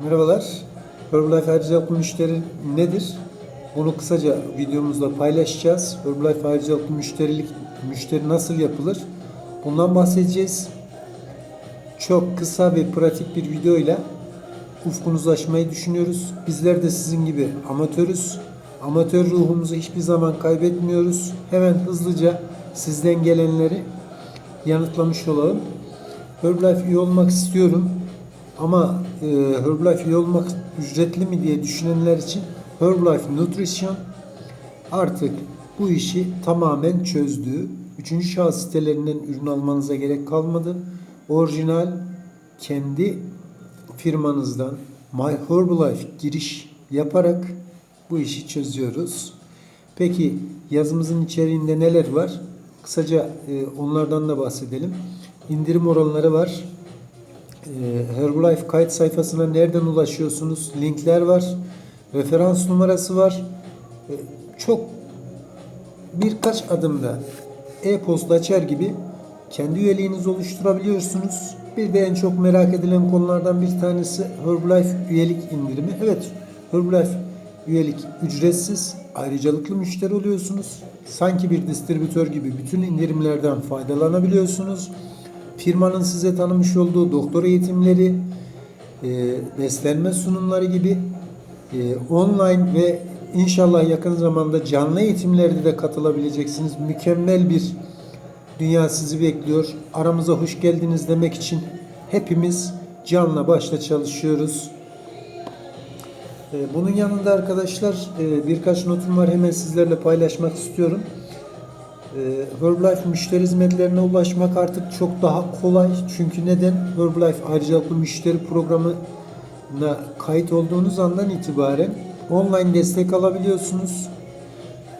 Merhabalar. Herbalife ayrıcalıklı müşteri nedir? Bunu kısaca videomuzda paylaşacağız. Herbalife ayrıcalıklı müşterilik müşteri nasıl yapılır? Bundan bahsedeceğiz. Çok kısa ve pratik bir videoyla ufkunuzu açmayı düşünüyoruz. Bizler de sizin gibi amatörüz. Amatör ruhumuzu hiçbir zaman kaybetmiyoruz. Hemen hızlıca sizden gelenleri yanıtlamış olalım. Herbalife üye olmak istiyorum ama e, Herbalife üye olmak ücretli mi diye düşünenler için Herbalife Nutrition artık bu işi tamamen çözdü. Üçüncü şahıs sitelerinden ürün almanıza gerek kalmadı. Orijinal kendi firmanızdan My Herbalife giriş yaparak bu işi çözüyoruz. Peki yazımızın içeriğinde neler var? Kısaca e, onlardan da bahsedelim. İndirim oranları var. E, Herbalife kayıt sayfasına nereden ulaşıyorsunuz? Linkler var. Referans numarası var. E, Çok birkaç adımda e-posta açar gibi kendi üyeliğinizi oluşturabiliyorsunuz. Bir de en çok merak edilen konulardan bir tanesi Herbalife üyelik indirimi. Evet, Herbalife üyelik ücretsiz, ayrıcalıklı müşteri oluyorsunuz. Sanki bir distribütör gibi bütün indirimlerden faydalanabiliyorsunuz. Firmanın size tanımış olduğu doktor eğitimleri, e, beslenme sunumları gibi e, online ve inşallah yakın zamanda canlı eğitimlerde de katılabileceksiniz. Mükemmel bir dünya sizi bekliyor. Aramıza hoş geldiniz demek için hepimiz canla başla çalışıyoruz. E, Bunun yanında arkadaşlar birkaç notum var hemen sizlerle paylaşmak istiyorum. Herbalife müşteri hizmetlerine ulaşmak artık çok daha kolay. Çünkü neden? Herbalife ayrıcalıklı müşteri programına kayıt olduğunuz andan itibaren online destek alabiliyorsunuz.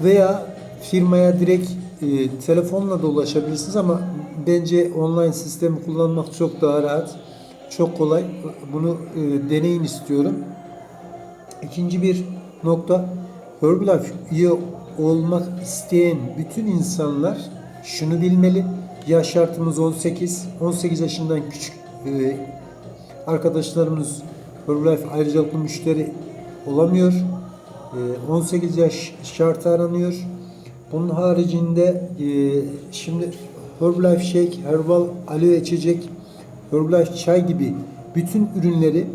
Veya firmaya direkt e, telefonla da ulaşabilirsiniz ama bence online sistemi kullanmak çok daha rahat. Çok kolay. Bunu e, deneyin istiyorum. İkinci bir nokta Herbalife olmak isteyen bütün insanlar şunu bilmeli. Yaş şartımız 18. 18 yaşından küçük e, arkadaşlarımız Herbalife ayrıcalıklı müşteri olamıyor. E, 18 yaş şartı aranıyor. Bunun haricinde e, şimdi Herbalife Shake, Herbal Aloe içecek, Herbalife çay gibi bütün ürünleri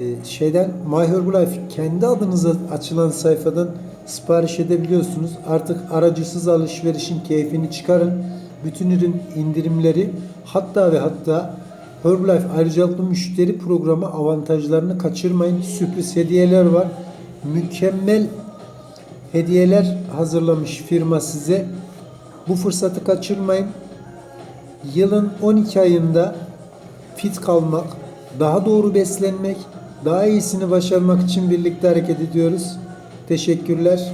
e, şeyden My Herbalife kendi adınıza açılan sayfadan sipariş edebiliyorsunuz. Artık aracısız alışverişin keyfini çıkarın. Bütün ürün indirimleri hatta ve hatta Herbalife ayrıcalıklı müşteri programı avantajlarını kaçırmayın. Sürpriz hediyeler var. Mükemmel hediyeler hazırlamış firma size. Bu fırsatı kaçırmayın. Yılın 12 ayında fit kalmak, daha doğru beslenmek, daha iyisini başarmak için birlikte hareket ediyoruz. Teşekkürler.